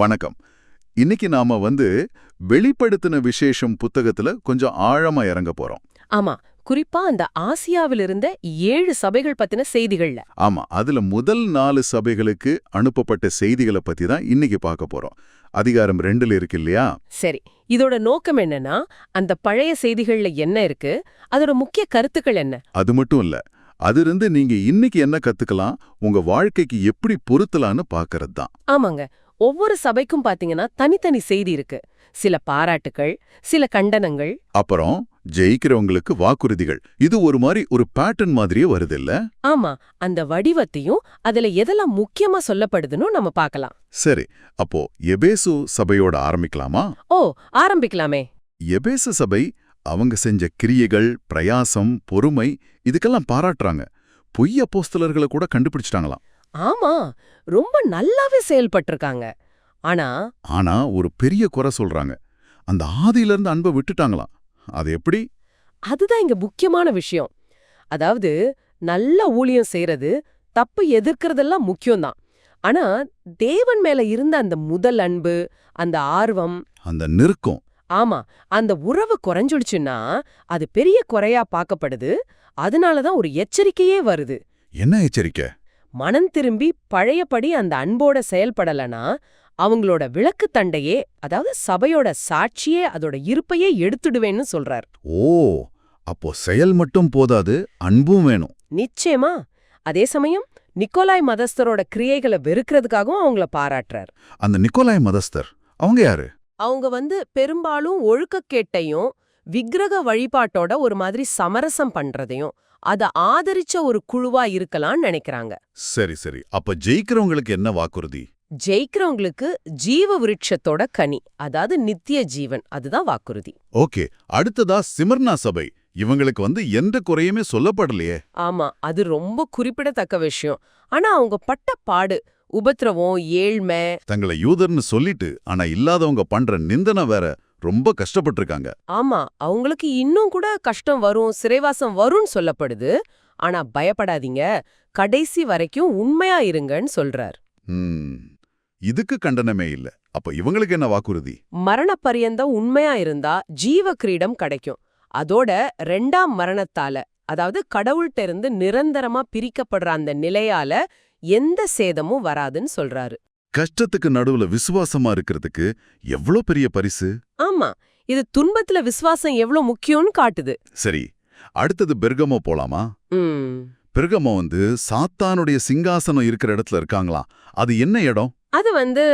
வணக்கம். இன்னைக்கு நாம வந்து வெளிப்படுத்தின விசேஷம் புத்தகத்துல கொஞ்சம் ஆழமா இறங்க போறோம். ஆமா குறிப்பா அந்த ஆசியாவில் இருந்த ஏழு சபைகள் பத்தின செய்திகள்ல. ஆமா அதுல முதல் நாலு சபைகளுக்கு அனுப்பப்பட்ட செய்திகளை பத்தி தான் இன்னைக்கு பார்க்க போறோம். அதிகாரம் ரெண்டுல இருக்கு இல்லையா? சரி இதோட நோக்கம் என்னன்னா அந்த பழைய செய்திகள்ல என்ன இருக்கு அதோட முக்கிய கருத்துக்கள் என்ன? அது மட்டும் இல்ல அதிலிருந்து நீங்க இன்னைக்கு என்ன கத்துக்கலாம் உங்க வாழ்க்கைக்கு எப்படி பொருத்தலான்னு பார்க்கறது தான். ஆமாங்க ஒவ்வொரு சபைக்கும் பாத்தீங்கன்னா தனித்தனி செய்தி இருக்கு. சில பாராட்டுகள் சில கண்டனங்கள். அப்புறம் ஜெயிக்கிறவங்களுக்கு வாக்குறுதிகள். இது ஒரு மாதிரி ஒரு பேட்டர்ன் மாதிரியே வருது இல்ல ஆமா அந்த வடிவத்தையும் அதுல எதெல்லாம் முக்கியமா சொல்லப்படுதுன்னு நம்ம பார்க்கலாம் சரி அப்போ எபேசு சபையோட ஆரம்பிக்கலாமா? ஓ ஆரம்பிக்கலாமே. எபேசு சபை அவங்க செஞ்ச கிரியைகள் பிரயாசம் பொறுமை இதுக்கெல்லாம் பாராட்டுறாங்க. பொய் அப்போஸ்தலர்களை கூட கண்டுபிடிச்சிட்டாங்களாம். ஆமா ரொம்ப நல்லாவே செயல்பட்டிருக்காங்க. ஆனா ஆனா ஒரு பெரிய குறை சொல்றாங்க. அந்த ஆதியில இருந்து அன்பை விட்டுட்டாங்களாம். அது எப்படி? அதுதான் இங்க முக்கியமான விஷயம். அதாவது நல்ல ஊழியம் செய்யறது தப்பு எதிர்க்கிறதெல்லாம் முக்கியம்தான். ஆனா தேவன் மேல இருந்த அந்த முதல் அன்பு அந்த ஆர்வம் அந்த நெருக்கம். ஆமா அந்த உறவு குறைஞ்சுடுச்சுன்னா அது பெரிய குறையா பார்க்கப்படுது. அதனாலதான் ஒரு எச்சரிக்கையே வருது. என்ன எச்சரிக்கை? மனம் திரும்பி பழையபடி அந்த அன்போட செயல்படலனா அவங்களோட விளக்கு தண்டையே அதாவது சபையோட சாட்சியே அதோட இருப்பையே எடுத்துடுவேன்னு சொல்றார். ஓ அப்போ செயல் மட்டும் போதாது அன்பும் வேணும். நிச்சயமா. அதே சமயம் நிக்கோலாய் மதஸ்தரோட கிரியைகளை வெறுக்கிறதுக்காகவும் அவங்கள பாராட்டுறார். அந்த நிக்கோலாய் மதஸ்தர் அவங்க யாரு? அவங்க வந்து பெரும்பாலும் ஒழுக்கக்கேட்டையும் விக்கிரக வழிபாட்டோட ஒரு மாதிரி சமரசம் பண்றதையும் அத ஆதரிச்ச ஒரு குழுவா இருக்கலாம்னு நினைக்கிறாங்க. சரி சரி. அப்ப ஜெயிக்கிறவங்களுக்கு என்ன வாக்குறுதி? ஜெயிக்கிறவங்களுக்கு ஜீவ விருட்சத்தோட கனி அதாவது நித்திய ஜீவன் அதுதான் வாக்குறுதி. ஓகே. அடுத்ததா சிமர்னா சபை. இவங்களுக்கு வந்து எந்த குறையுமே சொல்லப்படலையே. ஆமா அது ரொம்ப குறிப்பிடத்தக்க விஷயம். ஆனா அவங்க பட்ட பாடு உபத்திரவம் ஏழ்மை. தங்களை யூதர்னு சொல்லிட்டு ஆனா இல்லாதவங்க பண்ற நிந்தனை வேற. ரொம்ப கஷ்டப்பட்டிருக்காங்க. ஆமா அவங்களுக்கு இன்னும் கூட கஷ்டம் வரும் சிறைவாசம் வரும்னு சொல்லப்படுது. ஆனா பயப்படாதீங்க. கடைசி வரைக்கும் உண்மையா இருங்கன்னு சொல்றார். இதுக்கு கண்டனமே இல்ல. அப்ப இவங்களுக்கு என்ன வாக்குறுதி? மரண பரியந்தம் உண்மையா இருந்தா ஜீவ கிரீடம் கிடைக்கும். அதோட ரெண்டாம் மரணத்தால அதாவது கடவுள்கிட்ட இருந்து நிரந்தரமா பிரிக்கப்படுற அந்த நிலையால எந்த சேதமும் வராதுன்னு சொல்றாரு. கஷ்டத்துக்கு நடுவுல விசுவாசமா இருக்கிறதுக்கு எவ்ளோ பெரிய பரிசு? ஆமா இது துன்பத்துல விசுவாசம் எவ்வளவு முக்கியம்னு காட்டுது. சரி அடுத்தது பெர்கமோ போலாமா? பெர்கமோ வந்து சாத்தானுடைய சிங்காசனம் இருக்கிற இடத்துல இருக்காங்களாம். அது என்ன இடம்? அது வந்து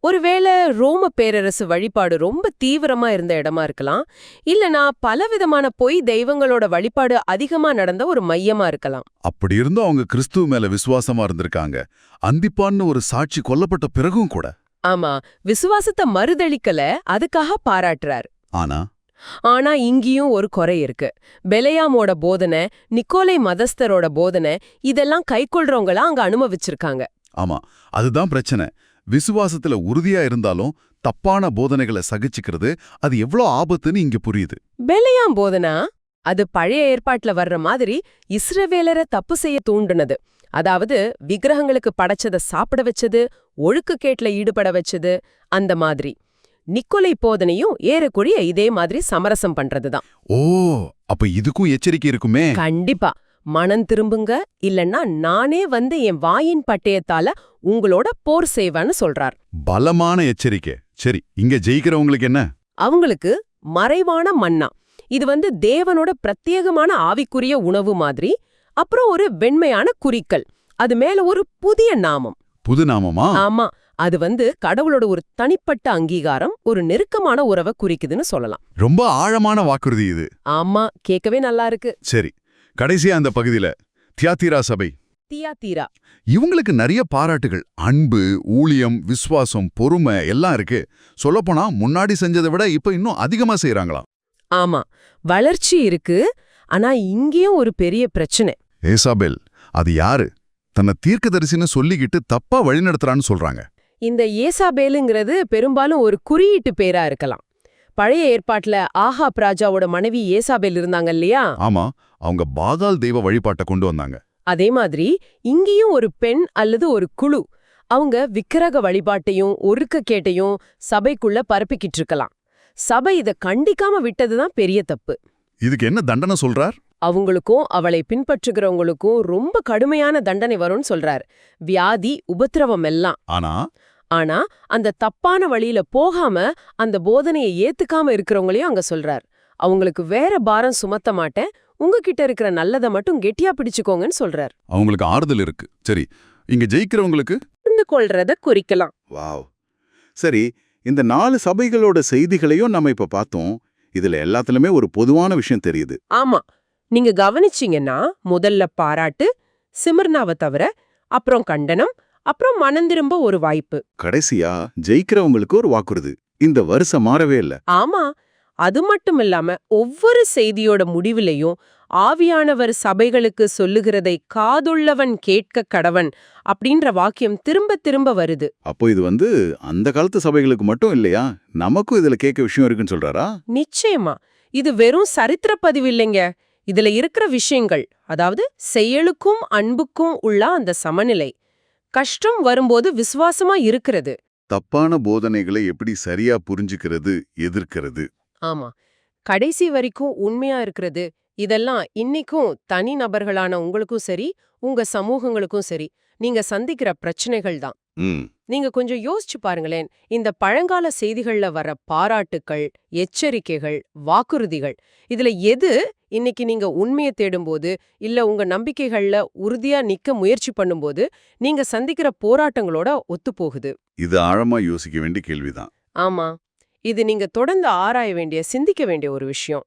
ஒருவேளை ரோம பேரரசு வழிபாடு ரொம்ப தீவிரமா இருந்த இடமா இருக்கலாம் இல்லனா பலவிதமான பொய் தெய்வங்களோட வழிபாடு அதிகமா நடந்த ஒரு மையமா இருக்கலாம். அப்படி இருந்தும் அவங்க கிறிஸ்துவ மேல விசுவாசமா இருந்திருக்காங்க. அந்திப்பான்னு ஒரு சாட்சி கொல்லப்பட்ட பிறகும் கூட. ஆமா விசுவாசத்தை மறுதளிக்கல அதுக்காக பாராட்டுறார். ஆனா? ஆனா இங்கேயும் ஒரு குறை இருக்கு. பெலையாமோட போதனை நிக்கோலை மதஸ்தரோட போதனை இதெல்லாம் கைக்கொள்றவங்கள அங்க அனுபவிச்சிருக்காங்க. ஆமா அதுதான் பிரச்சனை. விசுவாசத்துல உறுதியா இருந்தாலும் தப்பான போதனைகளை சகிச்சுக்கிறது அது எவ்ளோ ஆபத்துன்னு இங்க புரியுது. பெலையாம் போதனா? அது பழைய ஏற்பாட்டுல வர்ற மாதிரி இஸ்ரவேலரை தப்பு செய்ய தூண்டுனது. அதாவது விக்கிரகங்களுக்கு படைச்சத சாப்பிட வச்சது ஒழுக்கக்கேட்ல ஈடுபட வச்சது அந்த மாதிரி. நிக்கோலை போதனையும் ஏறக்குறைய இதே மாதிரி சமரசம் பண்றதுதான். ஓ அப்ப இதுக்கும் எச்சரிக்கை இருக்குமே? கண்டிப்பா. மனம் திரும்புங்க இல்லன்னா நானே வந்து என் வாயின் பட்டயத்தால உங்களோட போர் செய்வேன்னு சொல்றார். பலமான எச்சரிக்கை. சரி இங்க ஜெயிக்கிறவங்களுக்கு என்ன? அவங்களுக்கு மறைவான மன்னா. இது வந்து தேவனோட பிரத்யேகமான ஆவிக்குரிய உணவு மாதிரி அப்புறம் ஒரு வெண்மையான குறிக்கல் அது மேல ஒரு புதிய நாமம். புது நாமமா? ஆமா அது வந்து கடவுளோட ஒரு தனிப்பட்ட அங்கீகாரம் ஒரு நெருக்கமான உறவை குறிக்குதுன்னு சொல்லலாம். ரொம்ப ஆழமான வாக்குறுதி இது. ஆமா கேட்கவே நல்லா இருக்கு. சரி கடைசியா அந்த பகுதியில தியாத்திரா சபை. தீயா தீரா இவங்களுக்கு நிறைய பாராட்டுகள். அன்பு ஊழியம் விசுவாசம் பொறுமை எல்லாம் இருக்கு. சொல்லப்போனா முன்னாடி செஞ்சதை விட இப்ப இன்னும் அதிகமா செய்றாங்களாம். ஆமா. வளர்ச்சி இருக்கு. ஆனா இங்கேயும் ஒரு பெரிய பிரச்சனை. ஏசாபெல் அது யாரு? தன்னை தீர்க்கதரிசின்னு சொல்லிக்கிட்டு தப்பா வழிநடத்துறான்னு சொல்றாங்க. இந்த ஏசாபேலுங்கிறது பெரும்பாலும் ஒரு குறியீட்டு பேரா இருக்கலாம். பழைய ஏற்பாட்டுல ஆஹாப் ராஜாவோட மனைவி ஏசாபேல் இருந்தாங்க இல்லையா? ஆமா அவங்க பாகால் தெய்வ வழிபாட்டை கொண்டு வந்தாங்க. அதே மாதிரி இங்கேயும் ஒரு பெண் அல்லது ஒரு குழு அவங்க விக்கிரக வழிபாட்டையும் ஒருக்கக்கேட்டையும் சபைக்குள்ள பரப்பிக்கிட்டு இருக்கலாம். சபை இத கண்டிக்காம விட்டதுதான் பெரிய தப்பு. இதுக்கு என்ன தண்டனை சொல்றார்? அவங்களுக்கும் அவளை பின்பற்றுகிறவங்களுக்கும் ரொம்ப கடுமையான தண்டனை வரும்னு சொல்றார். வியாதி உபத்திரவம் எல்லாம். ஆனா ஆனா அந்த தப்பான வழியில போகாம அந்த போதனையை ஏத்துக்காம இருக்கிறவங்களையும் அங்க சொல்றார். அவங்களுக்கு வேற பாரம் சுமத்த மாட்டேன். உங்ககிட்ட இருக்கிற நல்லதை மட்டும் கெட்டியா பிடிச்சுக்கோங்கன்னு சொல்றார். அவங்களுக்கு ஆறுதல் இருக்கு. சரி இங்க ஜெயிக்கிறவங்களுக்கு? புரிந்து கொள்றத குறிக்கலாம். வாவ். சரி இந்த நாலு சபைகளோட செய்திகளையும் நம்ம இப்ப பார்த்தோம். இதுல எல்லாத்துலயுமே ஒரு பொதுவான விஷயம் தெரியுது. ஆமா. நீங்க கவனிச்சீங்கன்னா முதல்ல பாராட்டு சிமிர்னாவை தவிர அப்புறம் கண்டனம் அப்புறம் மனந்திரும்ப ஒரு வாய்ப்பு. கடைசியா ஜெயிக்கிறவங்களுக்கு ஒரு வாக்குறுதி. இந்த வருஷம் மாறவே இல்ல. ஆமா அது மட்டும் இல்லாம ஒவ்வொரு செய்தியோட முடிவிலையும் ஆவியானவர் சபைகளுக்கு சொல்லுகிறதை காதுள்ளவன் கேட்க கடவன் அப்படின்ற வாக்கியம் திரும்ப திரும்ப வருது. அப்போ இது வந்து அந்த காலத்து சபைகளுக்கு மட்டும் இல்லையா? நமக்கும் இதுல கேட்க விஷயம் இருக்குன்னு சொல்றாரா? நிச்சயமா. இது வெறும் சரித்திர பதிவு இல்லைங்க. இதுல இருக்கிற விஷயங்கள் அதாவது செயலுக்கும் அன்புக்கும் உள்ள அந்த சமநிலை. கஷ்டம் வரும்போது விசுவாசமா இருக்கிறது. தப்பான போதனைகளை எப்படி சரியா புரிஞ்சுக்கிறது எதிர்க்கிறது. ஆமா. கடைசி வரைக்கும் உண்மையா இருக்கிறது. இதெல்லாம் இன்னைக்கும் தனி நபர்களான உங்களுக்கும் சரி உங்க சமூகங்களுக்கும் சரி. நீங்க சந்திக்கிற பிரச்சனைகள் தான். நீங்க கொஞ்சம் யோசிச்சு பாருங்களேன். இந்த பழங்கால செய்திகள்ல வர பாராட்டுக்கள் எச்சரிக்கைகள் வாக்குறுதிகள் இதுல எது இன்னைக்கு நீங்க உண்மையை தேடும்போது இல்ல உங்க நம்பிக்கைகள்ல உறுதியா நிக்க முயற்சி பண்ணும்போது நீங்க சந்திக்கிற போராட்டங்களோட ஒத்துப்போகுது. இது ஆழமா யோசிக்க வேண்டிய கேள்விதான். ஆமா. இது நீங்க தொடர்ந்து ஆராய வேண்டிய சிந்திக்க வேண்டிய ஒரு விஷயம்.